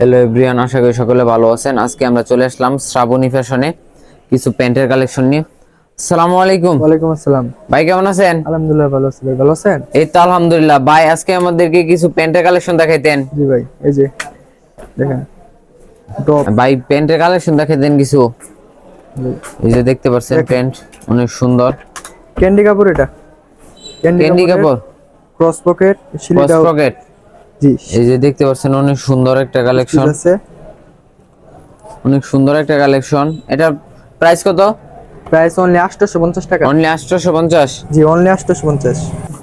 Hello everyone আশা করি সকলে ভালো আছেন। আজকে আমরা চলে আসলাম শ্রাবণী ফ্যাশনে কিছু প্যান্টের কালেকশন নিয়ে। আসসালামু আলাইকুম। ওয়ালাইকুম আসসালাম। ভাই কেমন আছেন? আলহামদুলিল্লাহ ভালো আছি ভাই ভালো আছেন? এই তো আলহামদুলিল্লাহ। ভাই আজকে আমাদেরকে কিছু প্যান্টের কালেকশন দেখাইতেন। জি ভাই এই যে দেখেন ভাই প্যান্টের কালেকশন দেখাইতেন কিছু। এই যে দেখতে পাচ্ছেন প্যান্ট অনেক সুন্দর। ক্যান্ডি কাপড় এটা। ক্যান্ডি কাপড়? ক্রস পকেট শিলিটা পকেট জি। এই যে দেখতে পাচ্ছেন অনেক সুন্দর একটা কালেকশন। আছে। অনেক সুন্দর একটা কালেকশন। এটা প্রাইস কত? প্রাইস অনলি 850 টাকা। অনলি আটশোশো পঞ্চাশ? জি অনলি 850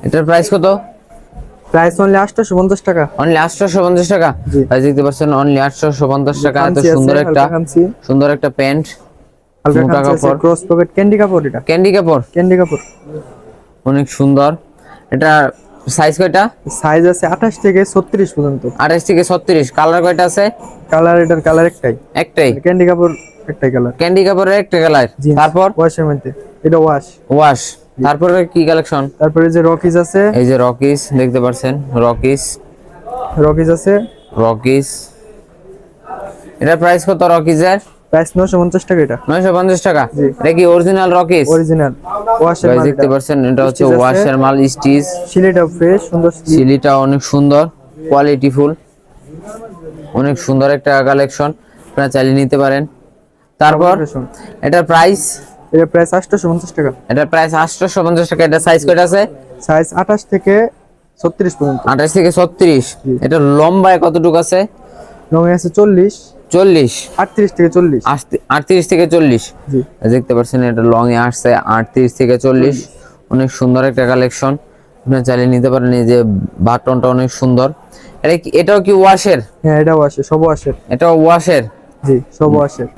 এটার প্রাইস কত? প্রাইস অনলি 850 টাকা। অনলি আটশোশো পঞ্চাশ টাকা? জি। ভাই দেখতে পাচ্ছেন অনলি আটশোশো পঞ্চাশ টাকা। এত সুন্দর একটা সুন্দর একটা প্যান্ট হালকা মোটা কাপড়। ক্রস পকেট ক্যান্ডি কাপড় এটা। ক্যান্ডি কাপড়? ক্যান্ডি কাপড়। অনেক সুন্দর। এটা সাইজ কয়টা? সাইজ আছে 28 থেকে 36 পর্যন্ত। আঠাশ থেকে ছত্রিশ। কালার কয়টা আছে? কালার এটার কালার একটাই। একটাই? ক্যান্ডি কাপড় একটাই কালার। ক্যান্ডি কাপড়ের একটা কালার। তারপর? ওয়াশের মধ্যে। এটা ওয়াশ ওয়াশ তারপরে কি কালেকশন তারপরে যে রকিজ আছে। এই যে রকিস দেখতে পাচ্ছেন। রকিস রকিজ আছে। রকিস এটা প্রাইস কত রকিসের প্রাইস 950 টাকা এটা। নয়শো পঞ্চাশ টাকা? এটা কি অরিজিনাল রকিস অরিজিনাল ওয়াশের মাল দেখতে এটা। পাচ্ছেন এটা হচ্ছে ওয়াশের মাল স্টিচ সিলিটা ফ্রেশ সুন্দর সিলিটা অনেক সুন্দর কোয়ালিটি ফুল অনেক সুন্দর একটা কালেকশন আপনারা চালিয়ে নিতে পারেন। তারপর এটার প্রাইস এটা প্রাইস 850 টাকা। এটার প্রাইস আটশোশো পঞ্চাশ টাকা। এটা সাইজ কয়টা আছে? সাইজ 28 থেকে 36 পর্যন্ত। আঠাশ থেকে ছত্রিশ। এটা লম্বায় কতটুকু আছে? রঙে আছে 40 চল্লিশ। 38 থেকে 40 আটত্রিশ থেকে চল্লিশ। দেখতে পাচ্ছেন এটা লং এ আসছে আটত্রিশ থেকে চল্লিশ। অনেক সুন্দর একটা কালেকশন আপনারা চালিয়ে নিতে পারেন এই যে বাটনটা অনেক সুন্দর। এটা এটাও কি ওয়াশের হ্যাঁ এটা ওয়াশে সব ওয়াশের এটাও ওয়াশের জি সব ওয়াশের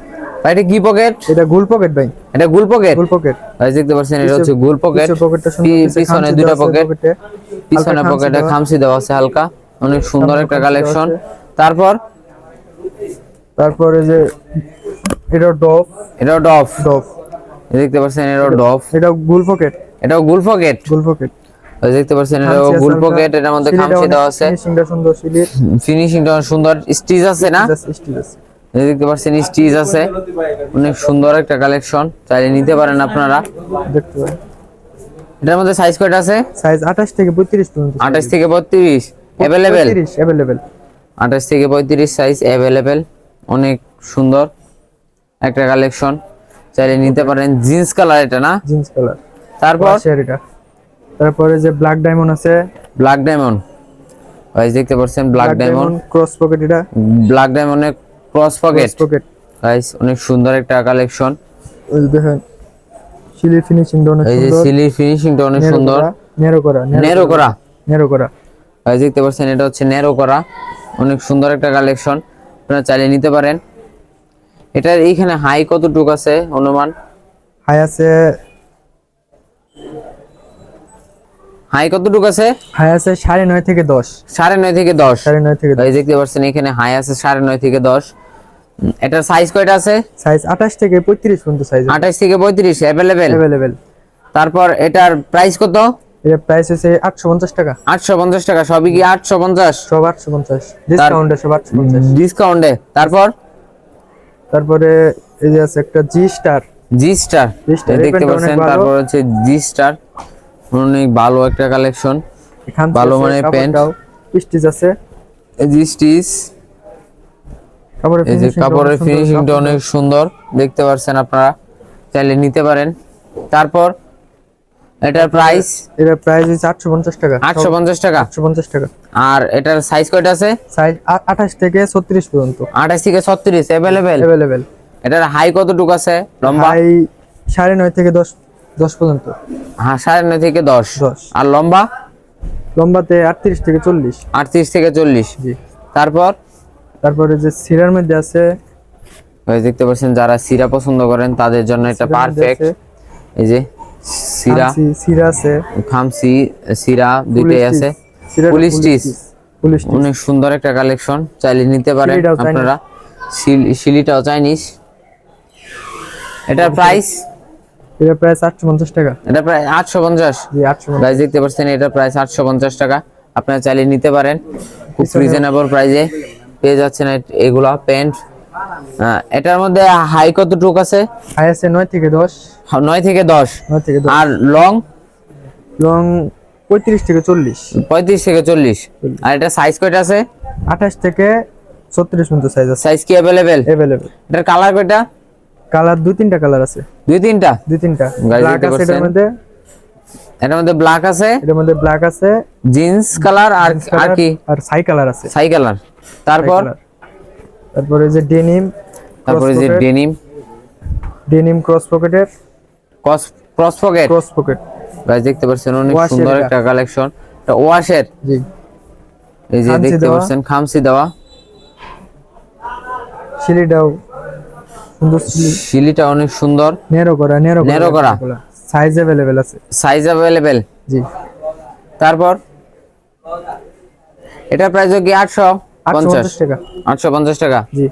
এটা কি পকেট এটা গোল পকেট ভাই। এটা গুল পকেট গোল পকেট ভাই দেখতে পাচ্ছেন এটা হচ্ছে গুল পকেট পিছনে দুটো পকেট পিছনে পকেটে খামসি দেওয়া। আছে হালকা। অনেক সুন্দর একটা কালেকশন তারপর তারপরে যে এটা ডফ এটাও ডফ ডফ দেখতে পাচ্ছেন এটাও ডফ এটা গোল পকেট এটাও গুল পকেট গোল পকেট দেখতে পাচ্ছেন এটাও গুল পকেট এটার মধ্যে খামসি দেওয়া আছে ফিনিশিংটা সুন্দর সিলির ফিনিশিংটা সুন্দর স্টিচ আছে না স্টিল আছে এই দেখতে পাচ্ছেন স্টিচ আছে অনেক সুন্দর একটা কালেকশন চাইলে নিতে পারেন আপনারা দেখতে পারেন এটার মধ্যে সাইজ কয়টা আছে সাইজ 28 থেকে 32 পর্যন্ত আঠাশ থেকে বত্রিশ অ্যাভেলেবেল 32 अवेलेबल আঠাশ থেকে পঁয়ত্রিশ সাইজ অ্যাভেলেবেল অনেক সুন্দর একটা কালেকশন চাইলে নিতে পারেন জিন্স কালার এটা না? জিন্স কালার তারপর? এটা। তারপরে যে ব্ল্যাক ডায়মন্ড আছে। ব্ল্যাক ডায়মন্ড গাইস দেখতে পাচ্ছেন ব্ল্যাক ডায়মন্ড ক্রস পকেট এটা। ব্ল্যাক ডায়মন্ডের ক্রস পকেট পকেট গাইস অনেক সুন্দর একটা কালেকশন ওই দেখেন সিলির ফিনিশিং অনেক এই যে সুন্দর। সিলির ফিনিশিংটা অনেক সুন্দর। নেরো করা নেরো করা। নেরো করা। গাইস দেখতে পাচ্ছেন এটা হচ্ছে নেরো করা। অনেক সুন্দর একটা কালেকশন আপনারা চাইলে নিতে পারেন। এটার এইখানে হাই কতটুকু আছে অনুমান? হাই আছে হাই কতটুকু আছে? হাই আছে সাড়ে নয় থেকে দশ। সাড়ে নয় থেকে দশ। সাড়ে নয় থেকে এই দেখতে পাচ্ছেন এখানে হাই আছে সাড়ে নয় থেকে দশ। এটার সাইজ কয়টা আছে? সাইজ আঠাশ থেকে পঁয়ত্রিশ পর্যন্ত সাইজ আঠাশ থেকে পঁয়ত্রিশ অ্যাভেলেবেল অ্যাভেলেবেল তারপর এটার প্রাইস কত? এর প্রাইস হচ্ছে আটশো পঞ্চাশ টাকা। আটশো পঞ্চাশ টাকা সবই কি আটশো পঞ্চাশ? সব আটশো পঞ্চাশ। ডিসকাউন্টে সব আটশো পঞ্চাশ। ডিসকাউন্টে তারপর? তারপরে এই যে আছে একটা জি স্টার জি স্টার দেখতে পাচ্ছেন তারপর হচ্ছে জি স্টার অনেক ভালো একটা কালেকশন ভালো মানের প্যান্ট। স্টিচ আছে। জি স্টিচ কাপড়ের এই যে কাপড়ের অনেক সুন্দর, ফিনিশিংটা অনেক সুন্দর। দেখতে পাচ্ছেন আপনারা চাইলে নিতে পারেন। তারপর? এটার প্রাইস এটার প্রাইস হচ্ছে আটশো পঞ্চাশ টাকা। আটশো পঞ্চাশ টাকা? আটশো পঞ্চাশ টাকা। আর এটার সাইজ কয়টা আছে? সাইজ আঠাশ থেকে ছত্রিশ পর্যন্ত। আঠাশ থেকে ছত্রিশ অ্যাভেলেবেল অ্যাভেলেবেল এটার হাই কতটুকু আছে? লম্বা? হাই সাড়ে নয় থেকে দশ দশ পর্যন্ত। হ্যাঁ সাড়ে নয় থেকে দশ। দশ। আর লম্বা? লম্বাতে আটত্রিশ থেকে চল্লিশ। আটত্রিশ থেকে চল্লিশ। জি। তারপর? তারপরে যে সিরার মধ্যে আছে ওই দেখতে পাচ্ছেন যারা সিরা পছন্দ করেন তাদের জন্য এটা পারফেক্ট এই যে সিরা সিরা আছে। খামসি সিরা দুইটাই আছে। পুলিশ। অনেক সুন্দর একটা কালেকশন। চাইলে নিতে পারেন আপনারা। শিল- শিলিটাও চাইনিজ। এটার প্রাইস এটার প্রাইস আটশো পঞ্চাশ টাকা। এটা প্রায় আটশো পঞ্চাশ। জি আটশো পঞ্চাশ। প্রাইস দেখতে পাচ্ছেন এটা প্রাইস আটশো পঞ্চাশ টাকা। আপনারা চাইলে নিতে পারেন। খুব রিজনেবল প্রাইসে পেয়ে যাচ্ছেন এগুলা প্যান্ট। এটার মধ্যে হাই কত টুক আছে? হাই আছে নয় থেকে দশ। হ্যাঁ, নয় থেকে দশ। নয় থেকে দশ। আর লং লং পঁয়ত্রিশ থেকে চল্লিশ। পঁয়ত্রিশ থেকে চল্লিশ। আর এটা সাইজ কয়টা আছে? আঠাশ থেকে ছত্রিশ পর্যন্ত সাইজ আছে। সাইজ কি অ্যাভেলেবেল অ্যাভেলেবেল এটার কালার কয়টা? কালার দুই তিনটা কালার আছে। দুই তিনটা? দুই তিনটা। ব্ল্যাক আছে এটার মধ্যে। এটার মধ্যে ব্ল্যাক আছে? এটার মধ্যে ব্ল্যাক আছে। জিন্স কালার আর আর কি? আর সাই কালার আছে। সাই কালার তারপর। তারপরে যে ডেনিম তারপরে যে ডেনিম ডেনিম ক্রস পকেটের cross cross pocket cross pocket guys দেখতে পাচ্ছেন অনেক সুন্দর একটা কালেকশন এটা ওয়াশের জি। এই যে দেখতে পাচ্ছেন খামসি দেওয়া। সিলিটাও সুন্দর সিলি শিলিটা অনেক সুন্দর। নেরো করা নেরো Narrow করা। সাইজ অ্যাভেলেবেল আছে। সাইজ অ্যাভেলেবেল জি। তারপর? এটা প্রাইস কি আটশো? আটশো পঞ্চাশ পঞ্চাশ টাকা। আটশো পঞ্চাশ টাকা? জি।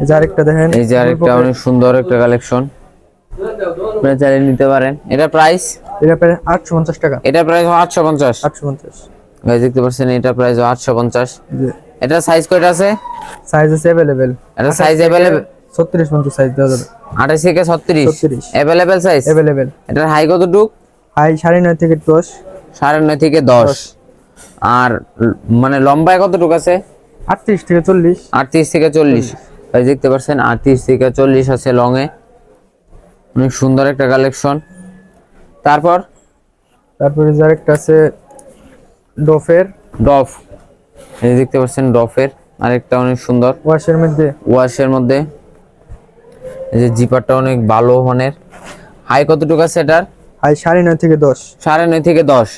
এই যে আরেকটা দেখেন। এই যে আরেকটা অনেক সুন্দর একটা কালেকশন। আপনারা চাইলে নিতে পারেন। এটা প্রাইস এটা আটশো পঞ্চাশ টাকা। এটা প্রাইস আটশো পঞ্চাশ? আটশো পঞ্চাশ। গাইস দেখতে পাচ্ছেন এটা প্রাইস আটশো পঞ্চাশ। জি। এটা সাইজ কয়টা আছে? সাইজ আছে অ্যাভেলেবেল এটা সাইজ অ্যাভেলেবেল ছত্রিশ পর্যন্ত সাইজ দেওয়া যাবে। আঠাশ থেকে ছত্রিশ? 36 অ্যাভেলেবেল সাইজ অ্যাভেলেবেল এটার হাই কতটুক? হাই সাড়ে নয় থেকে দশ। সাড়ে নয় থেকে দশ। আর মানে লম্বায় কতটুকু আছে? আটত্রিশ থেকে চল্লিশ। আটত্রিশ থেকে চল্লিশ। ভাই দেখতে পাচ্ছেন আটত্রিশ থেকে চল্লিশ আছে লং এ অনেক সুন্দর একটা কালেকশন। তারপর? তারপরে যে আরেকটা আছে ডফের। ডফ। এই দেখতে পাচ্ছেন ডফের। আরেকটা অনেক সুন্দর। ওয়াশের মধ্যে। ওয়াশের মধ্যে। এই যে জিপারটা অনেক ভালো মানের। হাই কতটুকু আছে এটার? হাই সাড়ে নয় থেকে দশ। সাড়ে নয় থেকে দশ।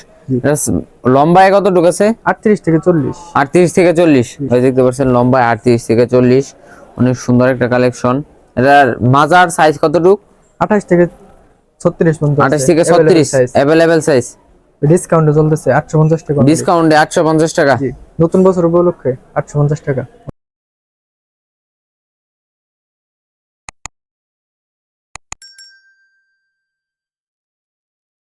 লম্বায় কত আছে? আটত্রিশ থেকে চল্লিশ। আটত্রিশ থেকে চল্লিশ। দেখতে পাচ্ছেন লম্বায় আটত্রিশ থেকে চল্লিশ। অনেক সুন্দর একটা কালেকশন এটার মাজার সাইজ কতটুকু আঠাশ থেকে ছত্রিশ পর্যন্ত আঠাশ থেকে ছত্রিশ। অ্যাভেলেবেল সাইজ ডিসকাউন্টে চলতেছে আটশো পঞ্চাশ টাকা। ডিসকাউন্টে আটশো পঞ্চাশ টাকা। নতুন বছর উপলক্ষে আটশো পঞ্চাশ টাকা।